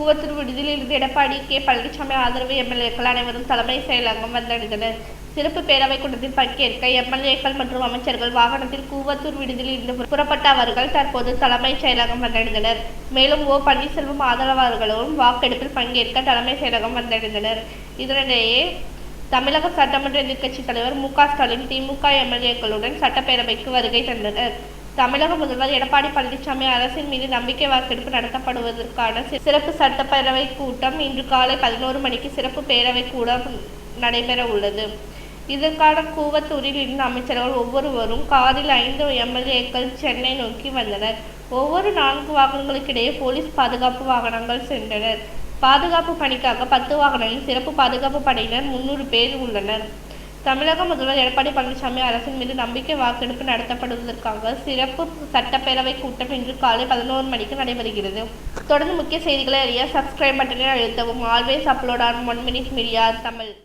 கூவத்தூர் விடுதியிலிருந்து எடப்பாடி கே. பழனிசாமி ஆதரவு எம்எல்ஏக்கள் அனைவரும் தலைமை செயலகம் வந்தடைந்தனர். சிறப்பு பேரவை கூட்டத்தில் பங்கேற்க எம்எல்ஏக்கள் மற்றும் அமைச்சர்கள் வாகனத்தில் கூவத்தூர் விடுதியில் இருந்து புறப்பட்ட அவர்கள் தற்போது தலைமைச் செயலகம் வந்தடைந்தனர். மேலும் ஓ. பன்னீர்செல்வம் ஆதரவாளர்களும் வாக்கெடுப்பில் பங்கேற்க தலைமை செயலகம் வந்தடைந்தனர். இதனிடையே தமிழக சட்டமன்ற எதிர்க்கட்சித் தலைவர் மு. க. ஸ்டாலின் திமுக எம்எல்ஏக்களுடன் சட்டப்பேரவைக்கு வருகை தந்தனர். தமிழக முதல்வர் எடப்பாடி பழனிசாமி அரசின் மீது நம்பிக்கை வாக்கெடுப்பு நடத்தப்படுவதற்கான சிறப்பு சட்டப்பேரவை கூட்டம் இன்று காலை பதினோரு மணிக்கு சிறப்பு பேரவை கூட்டம் நடைபெற உள்ளது. இதற்கான கூவத்தூரில் இருந்த அமைச்சர்கள் ஒவ்வொருவரும் காரில் ஐந்து எம்எல்ஏக்கள் சென்னை நோக்கி வந்தனர். ஒவ்வொரு நான்கு வாகனங்களுக்கிடையே போலீஸ் பாதுகாப்பு வாகனங்கள் சென்றனர். பாதுகாப்பு பணிக்காக பத்து வாகனங்களில் சிறப்பு பாதுகாப்பு படையினர் முன்னூறு பேர் உள்ளனர். தமிழக முதல்வர் எடப்பாடி பழனிசாமி அரசின் மீது நம்பிக்கை வாக்கெடுப்பு நடத்தப்படுவதற்காக சிறப்பு சட்டப்பேரவை கூட்டம் இன்று காலை பதினோரு மணிக்கு நடைபெறுகிறது. தொடர்ந்து முக்கிய செய்திகளை அறிய சப்ஸ்கிரைப் பட்டனை அழுத்தவும். Always upload on one minute media Tamil.